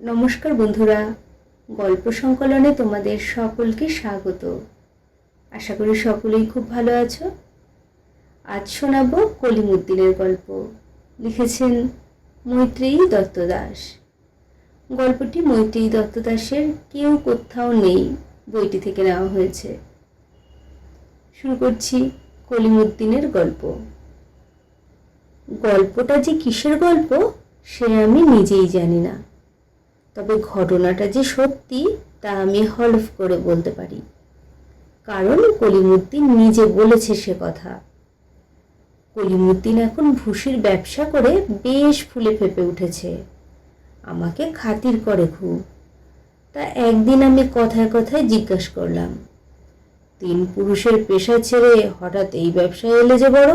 নমস্কার বন্ধুরা, গল্প সংকলনে তোমাদের সকলকে স্বাগত। আশা করি সকলেই খুব ভালো আছো। আজ শোনাবো কলিমুদ্দিনের গল্প। লিখেছেন মৈত্রেয়ী দত্ত দাস। গল্পটি মৈত্রেয়ী দত্ত দাসের কেউ কোথাও নেই বইটি থেকে নেওয়া হয়েছে। শুরু করছি কলিমুদ্দিনের গল্প। গল্পটা যে কিসের গল্প, সে আমি নিজেই জানি না। তবে ঘটনাটা যে সত্যি, তা আমি হলফ করে বলতে পারি। কারণ কলিমুদ্দিন নিজে বলেছে সে কথা। কলিমুদ্দিন এখন ভুসির ব্যবসা করে বেশ ফুলে ফেপে উঠেছে। আমাকে খাতির করে খুব। তা একদিন আমি কথায় কথায় জিজ্ঞাসা করলাম, তিন পুরুষের পেশা ছেড়ে হঠাৎ এই ব্যবসায় এলে যে বড়?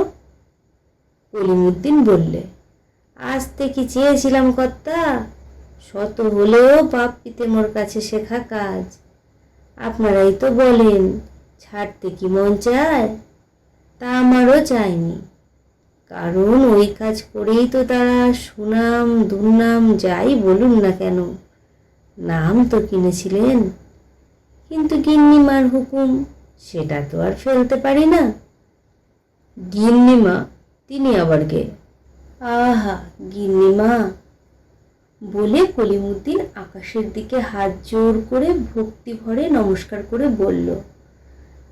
কলিমুদ্দিন বললে আসতে কি চেয়েছিলাম কর্তা শত হলেও বাপ পিতে মোর কাছে শেখা কাজ। আপনারাই তো বলেন, ছাড়তে কি মন চায়? তা আমারও চায়নি কারণ ওই কাজ করেই তো তারা সুনাম, দুর্নাম যাই বলুন না কেন, নাম তো কিনেছিলেন। কিন্তু গিন্নিমার হুকুম, সেটা তো আর ফেলতে পারি না। গিন্নিমা, তিনি আবার কে? আহা, গিন্নিমা বলে কলিমুদ্দিন আকাশের দিকে হাত জোর করে ভক্তি ভরে নমস্কার করে বলল,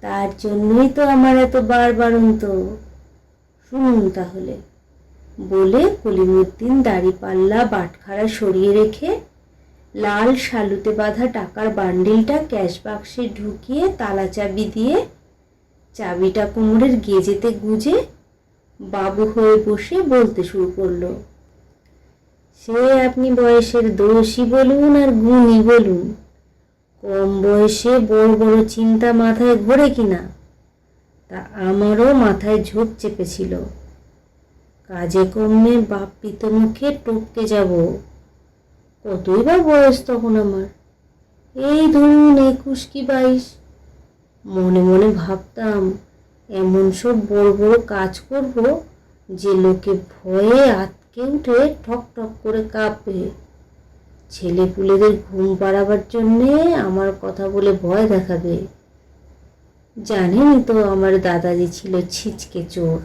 তার জন্যই তো আমার এত বার বারন্ত। শুনুন তাহলে। বলে কলিমুদ্দিন দাড়ি পাল্লা বাটখারা সরিয়ে রেখে লাল শালুতে বাঁধা টাকার বান্ডিলটা ক্যাশ বাক্সে ঢুকিয়ে তালা চাবি দিয়ে চাবিটা কোমরের গেজেতে গুজে বাবু হয়ে বসে বলতে শুরু করল সে আপনি বয়সের দোষী বলুন আর গুণী বলুন। কম বয়সে বড় বড় চিন্তা মাথায় ঘোরে কিনা? তা আমারও মাথায় ঝোঁক চেপেছিল। কাজে কমে বাপ পিত মুখে টপকে যাব। কতই বা বয়স তখন আমার? এই ধরুন একুশ কি বাইশ? মনে মনে ভাবতাম, এমন সব বড় বড় কাজ করব যে লোকে ভয়ে আতকে উঠে ঠক ঠক করে কাঁপবে ছেলে পুলেদের ঘুম পাড়াবার জন্যে আমার কথা বলে ভয় দেখাবে। জানেনই তো আমার দাদাজি ছিল ছিচকে চোর।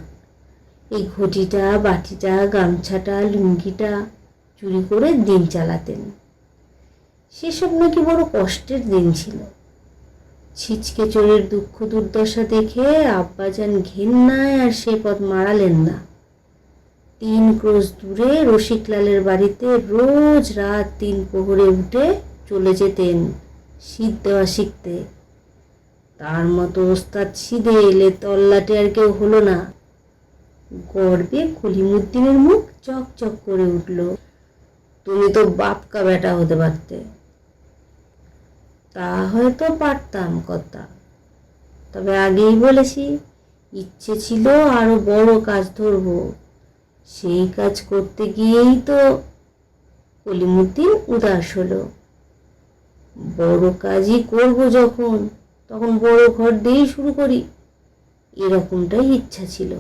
এই ঘটিটা, বাটিটা, গামছাটা, লুঙ্গিটা চুরি করে দিন চালাতেন। সেসব নাকি বড় কষ্টের দিন ছিল। ছিচকে চোরের দুঃখ দুর্দশা দেখে আব্বাজান ঘেন্নায় আর সে পথ মারালেন না। তিন ক্রোশ দূরে রসিকলালের বাড়িতে রোজ রাত তিন প্রহরে উঠে চলে যেতেন শীত দেওয়া শিখতে। তার মতো ওস্তাদ সিধে এলে তল্লাটে আর কেউ হলো না। গর্বে কলিমুদ্দিনের মুখ চকচক করে উঠল। তুমি তো বাপকা বেটা হতে পারতে। তা হয়তো পারতাম কথা। তবে আগেই বলেছি, ইচ্ছে ছিল আরও বড় কাজ ধরবো। সেই কাজ করতে গিয়েই তো কলিমুদ্দিন উদাস হলো। বড় কাজই করব যখন, তখন বড় ঘর দিয়েই শুরু করি। এরকমটাই ইচ্ছা ছিল।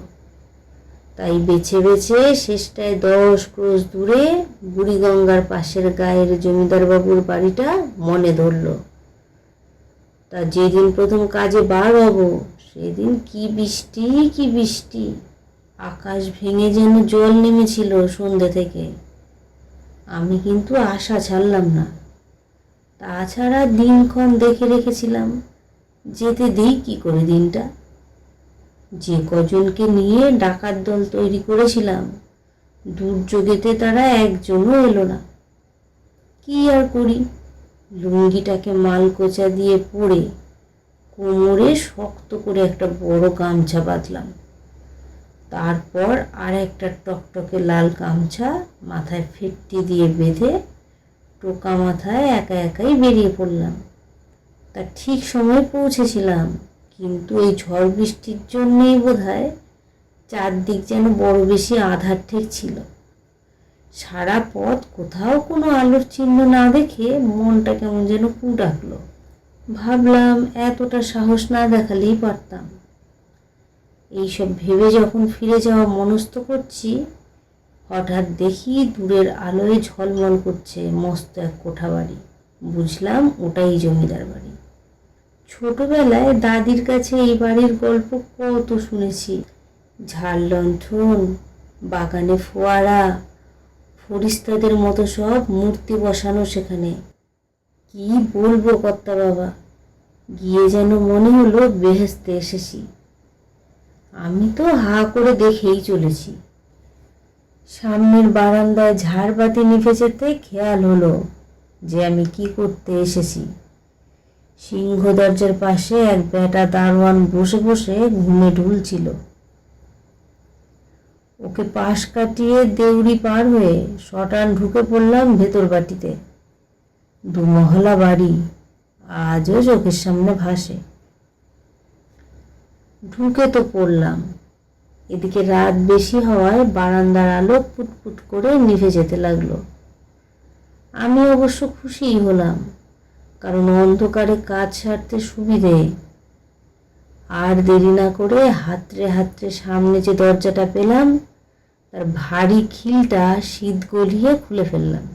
তাই বেছে বেছে শেষটায় দশ ক্রোশ দূরে বুড়িগঙ্গার পাশের গায়ের জমিদার বাবুর বাড়িটা মনে ধরলো। তা যেদিন প্রথম কাজে বার হব, সেদিন কি বৃষ্টি কি বৃষ্টি। আকাশ ভেঙে যেন জল নেমেছিল সন্ধ্যে থেকে। আমি কিন্তু আশা ছাড়লাম না। তাছাড়া দিনক্ষণ দেখে রেখেছিলাম, যেতে দিই কি করে দিনটা। যে কজনকে নিয়ে ডাকাত দল তৈরি করেছিলাম, দুর্যোগেতে তারা একজনও এলো না। কি আর করি? লুঙ্গিটাকে মালকোচা দিয়ে পরে কোমরে শক্ত করে একটা বড় গামছা বাঁধলাম। তারপর আর একটা টকটকে লাল গামছা মাথায় ফেটটি দিয়ে বেঁধে টোকা মাথায় একা একাই বেরিয়ে পড়লাম। তা ঠিক সময় পৌঁছেছিলাম, কিন্তু এই ঝড় বৃষ্টির জন্যেই বোধ হয় চারদিক যেন বড় বেশি আধার ঠেকছিল সারা পথ কোথাও কোনো আলোর চিহ্ন না দেখে মনটা কেমন যেন কু ডাকলো ভাবলাম এতটা সাহস না দেখালেই পারতাম। এইসব ভেবে যখন ফিরে যাওয়া মনস্থ করছি, হঠাৎ দেখি দূরের আলোয় ঝলমল করছে মস্ত এক কোঠা বাড়ি। বুঝলাম ওটাই জমিদার বাড়ি। ছোটবেলায় দাদির কাছে এই বাড়ির গল্প কত শুনেছি। ঝাল লণ্ঠন, বাগানে ফোয়ারা, ফরিস্তাদের মতো সব মূর্তি বসানো সেখানে। কি বলব কর্তা বাবা, গিয়ে যেন মনে হলো বেহেস্তে এসেছি। আমি তো হা করে দেখেই চলেছি। সামনের বারান্দায় ঝাড়বাতি নিভে যেতে খেয়াল হলো যে আমি কি করতে এসেছি। সিংহ দরজার পাশে এক বেটা দারোয়ান বসে বসে ঘুমে ঢুলছিল। ওকে পাশ কাটিয়ে দেউড়ি পার হয়ে শটান ঢুকে পড়লাম ভেতর বাটিতে। দুমহলা বাড়ি, আজও চোখের সামনে ভাসে। ঢুকে তো পড়লাম। এদিকে রাত বেশি হওয়ায় বারান্দার আলো পুটপুট করে নিভে যেতে লাগল। আমি অবশ্য খুশিই হলাম, কারণ অন্ধকারে কাজ সারতে সুবিধে। আর দেরি না করে হাতড়ে হাতড়ে সামনে যে দরজাটা পেলাম, তার ভারী খিলটা শীত গলিয়ে খুলে ফেললাম।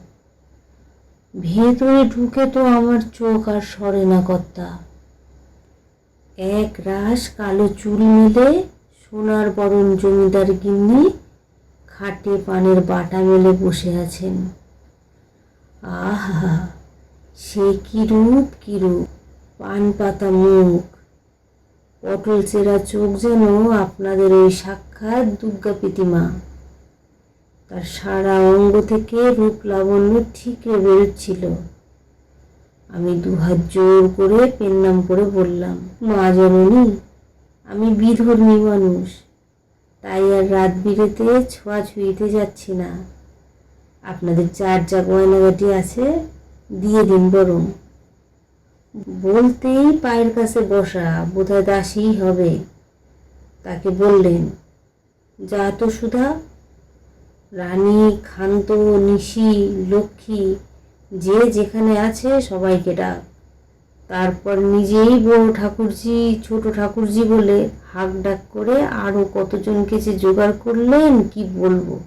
ভেতরে ঢুকে তো আমার চোখ আর সরে না কর্তা। এক রাস কালো চুল মেলে সোনার বরণ জমিদার গিন্নি খাটে পানের বাটা মেলে বসে আছেন। আহা, সে কি রূপ কি রূপ? পান পাতা মুখ। পটল চেরা চোখ যেন আপনাদের ওই সাক্ষাৎ দুর্গা প্রীতিমা। তার সারা অঙ্গ থেকে রূপ লাবণ্য ঠিকরে বেরোচ্ছিল আমি দুহাত জোর করে পেন নাম করে বললাম, মা জননী, আমি বিধর্মী মানুষ। তাই আর রাত বিরেতে ছোঁয়া ছোঁয়াছুঁইতে যাচ্ছি না। আপনাদের চার যা গয়নাগাটি আছে, দিয়ে দিন বরং। বলতেই পায়ের কাছে বসা বোধহয় দাসী হবে। তাকে বললেন, যা তো সুধা। রানী খান্ত নিশি, লক্ষ্মী যে যেখানে আছে সবাইকে ডাক। তারপর নিজেই বড় ঠাকুরজি, ছোট ঠাকুরজি বলে হাক ডাক করে আরও কতজনকে যে জোগাড় করলেন, কি বলব?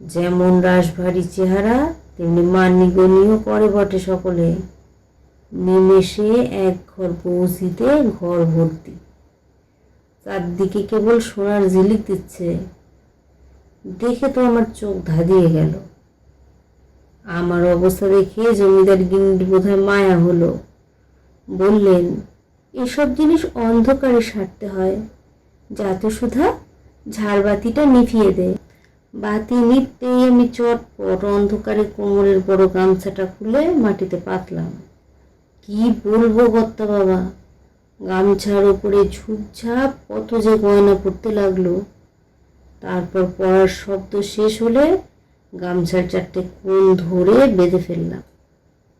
যেমন রাসভারী চেহারা, তেমনি মান্যগণীয় করে বটে সকলে। নিমেষে এক ঘর পৌঁছিতে ঘর ভর্তি। চারদিকে কেবল সোনার ঝিলিক দিচ্ছে। দেখে তো আমার চোখ ধাঁধিয়ে গেল। আমার অবস্থা দেখে জমিদার গিন্নির বোধহয় মায়া হলো। বললেন, এসব জিনিস অন্ধকারে সারতে হয়। যাতে সুধা ঝাড়বাতিটা নিভিয়ে দেয়। বাতি নিতেই আমি চটপট অন্ধকারে কোমরের বড় গামছাটা খুলে মাটিতে পাতলাম। কি বলব কর্তা বাবা? গামছার ওপরে ঝুপঝাপ কত যে গয়না পড়তে লাগল। তারপর পড়ার শব্দ শেষ হলে গামছার চারটে কোণ ধরে বেঁধে ফেললাম।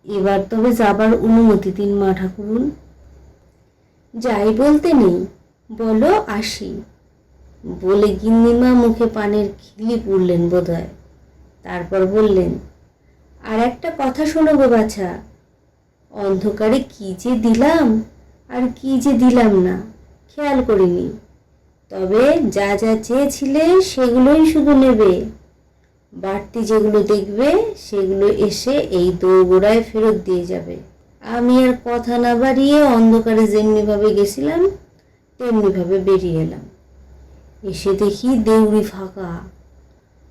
এবার তবে যাবার অনুমতি দিন মা ঠাকুরুন। যাই বলতে নেই, বলো আসি। বলে গিন্নিমা মুখে পানের খিলি পুড়লেন বোধহয়। তারপর বললেন, আর একটা কথা শোনো গো বাছা। অন্ধকারে কি যে দিলাম আর কি যে দিলাম না, খেয়াল করিনি। তবে যা যা চেয়েছিলে সেগুলোই শুধু নেবে। বাড়তি যেগুলো দেখবে, সেগুলো এসে এই দোরগোড়ায় ফেরত দিয়ে যাবে। আমি আর কথা না বাড়িয়ে অন্ধকারে যেমনিভাবে গেছিলাম, তেমনিভাবে বেরিয়ে এলাম। এসে দেখি দেউড়ি ফাঁকা।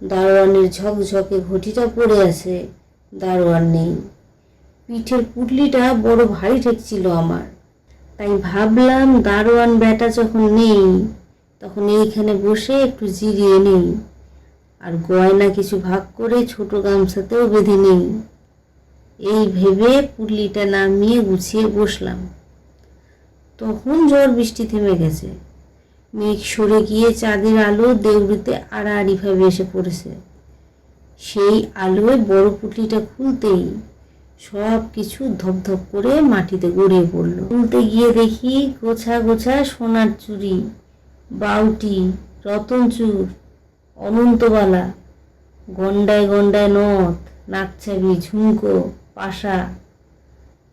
দারোয়ানের ঝকঝকে ঘটিটা পড়ে আছে, দারোয়ান নেই। পিঠের পুটলিটা বড় ভারী ঠেকছিল আমার। তাই ভাবলাম, দারোয়ান বেটা যখন নেই, তখন এইখানে বসে একটু জিরিয়ে নেই। আর গয়না কিছু ভাগ করে ছোট গামছাতেও বেঁধে নেই। এই ভেবে পুটলিটা নামিয়ে গুছিয়ে বসলাম। তখন ঝড় বৃষ্টি থেমে গেছে। মেঘ সরে গিয়ে চাঁদের আলো দেউড়িতে আড়াআড়িভাবে এসে পড়েছে। সেই আলোয় বড় পুটলিটা খুলতেই সব কিছু ধপধপ করে মাটিতে গড়িয়ে পড়ল। খুলতে গিয়ে দেখি গোছা গোছা সোনার চুড়ি, বাউটি রতনচুর অনন্তবালা। গন্ডায় গন্ডায় নথ নাকছাবি ঝুমকো পাশা।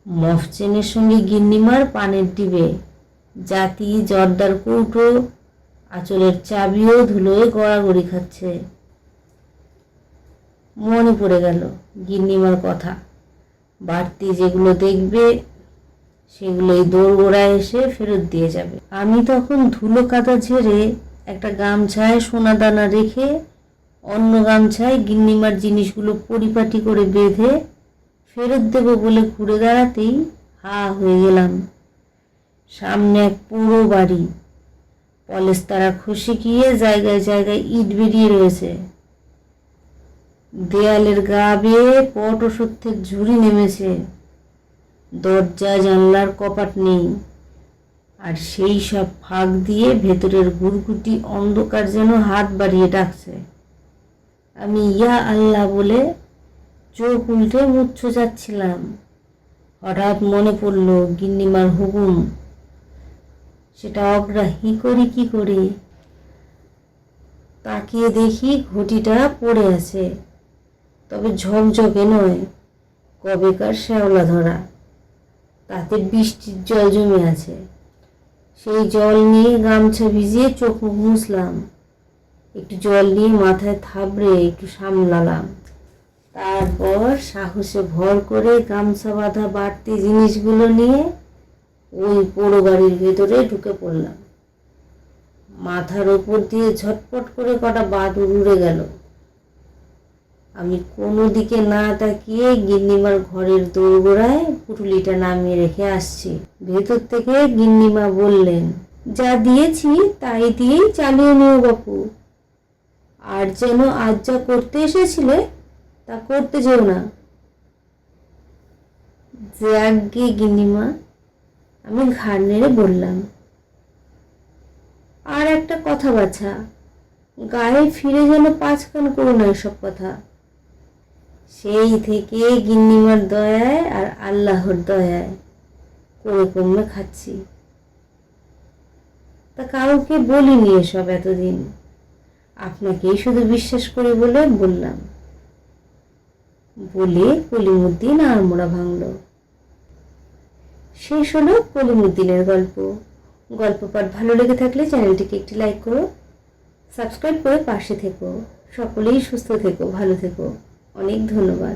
মফচেনের সঙ্গে গিন্নিমার পানের ডিবে জাতি জর্দার কৌটো, আঁচলের চাবিও ধুলোয় গড়াগড়ি খাচ্ছে। মনে পড়ে গেল গিন্নিমার কথা। বাড়তি যেগুলো দেখবে, সেগুলোই দোরগোড়ায় এসে ফেরত দিয়ে যাবে। আমি তখন ধুলো কাদা ঝেড়ে একটা গামছায় সোনা দানা রেখে, অন্য গামছায় গিন্নিমার জিনিসগুলো পরিপাটি করে বেঁধে ফেরত দেবো বলে ঘুরে দাঁড়াতেই হা হয়ে গেলাম। সামনে এক পুরো বাড়ি। পলেস তারা খসে গিয়ে জায়গায় জায়গায় ইট বেরিয়ে রয়েছে। দেয়ালের গা বেয়ে পট ওষুধের ঝুড়ি নেমেছে। দরজা জানলার কপাট নেই। আর সেই সব ফাঁক দিয়ে ভেতরের গুড়গুটি অন্ধকার যেন হাত বাড়িয়ে ডাকছে। আমি ইয়া আল্লাহ বলে চোখ উল্টে মুচ্ছ যাচ্ছিলাম। হঠাৎ মনে পড়ল, গিন্নিমার হুকুম, সেটা অগ্রাহী করি কি করে? তাকিয়ে দেখি ঘটিটা পড়ে আছে, তবে ঝকঝকে নয়, কবেকার শ্যাওলা ধরা। তাতে বৃষ্টির জল জমে আছে। সেই জল নিয়ে গামছা ভিজিয়ে চোখ মুখ মুছলাম। একটু জল নিয়ে মাথায় থাবড়ে একটু সামলালাম। তারপর সাহসে ভর করে গামছা বাঁধা বাড়তি জিনিসগুলো নিয়ে ওই পোড়ো বাড়ির ভেতরে ঢুকে পড়লাম। মাথার ওপর দিয়ে ঝটপট করে কটা বাদুর উড়ে গেল। আমি কোনো দিকে না তাকিয়ে গিন্নিমার ঘরের দোরগোড়ায় পুটুলিটা নামিয়ে রেখে আসছি। ভেতর থেকে গিন্নিমা বললেন, যা দিয়েছি তাই দিয়েই চালিয়ে নিও বাপু। আর যেন আজ যা করতে এসেছিলে তা করতে যেও না। যাগে গিন্নিমা, আমি ঘাড় নেড়ে বললাম। আর একটা কথা বাছা, গায়ে ফিরে যেন পাঁচখান করো না এসব কথা। সেই থেকে গিন্নিমার দয়ায় আর আল্লাহর দয়ায় করে কমে খাচ্ছি। তা কাউকে বলিনি এসব এতদিন। আপনাকেই শুধু বিশ্বাস করি বলে বললাম। বলে কলিমুদ্দিন আড়মোড়া ভাঙল। শেষ হলো কলিমুদ্দিনের গল্প। গল্প পাঠ ভালো লেগে থাকলে চ্যানেলটিকে একটি লাইক করো, সাবস্ক্রাইব করে পাশে থেকো। সকলেই সুস্থ থেকো, ভালো থেকো। অনেক ধন্যবাদ